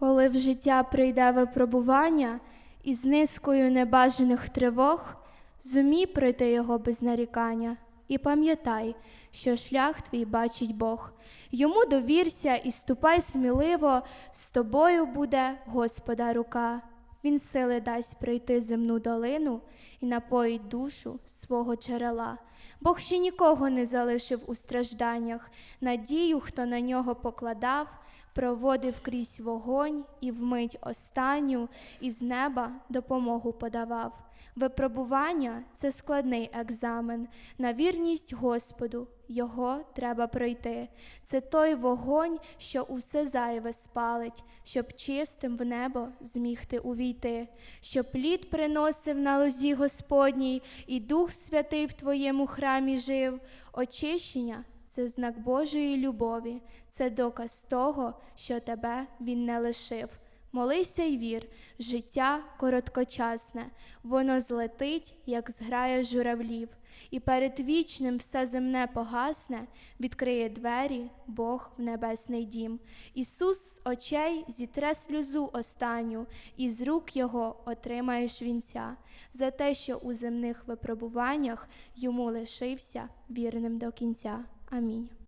Коли в життя прийде випробування із низкою небажаних тривог, зумій пройти його без нарікання. І пам'ятай, що шлях твій бачить Бог. Йому довірся і ступай сміливо, з тобою буде Господа рука. Він сили дасть пройти земну долину і напоїть душу свого джерела. Бог ще нікого не залишив у стражданнях, надію, хто на нього покладав, проводив крізь вогонь і вмить останню із неба допомогу подавав. Випробування це складний екзамен. На вірність Господу його треба пройти. Це той вогонь, що усе зайве спалить, щоб чистим в небо зміг ти увійти, щоб плід приносив на лозі Господній, і Дух Святий в твоєму храмі жив. Очищення це знак Божої любові, це доказ того, що тебе Він не лишив. Молися й вір, життя короткочасне, воно злетить, як зграя журавлів, і перед вічним все земне погасне, відкриє двері Бог в небесний дім. Ісус з очей зітре сльозу останню, і з рук Його отримаєш вінця, за те, що у земних випробуваннях йому лишився вірним до кінця. Амінь.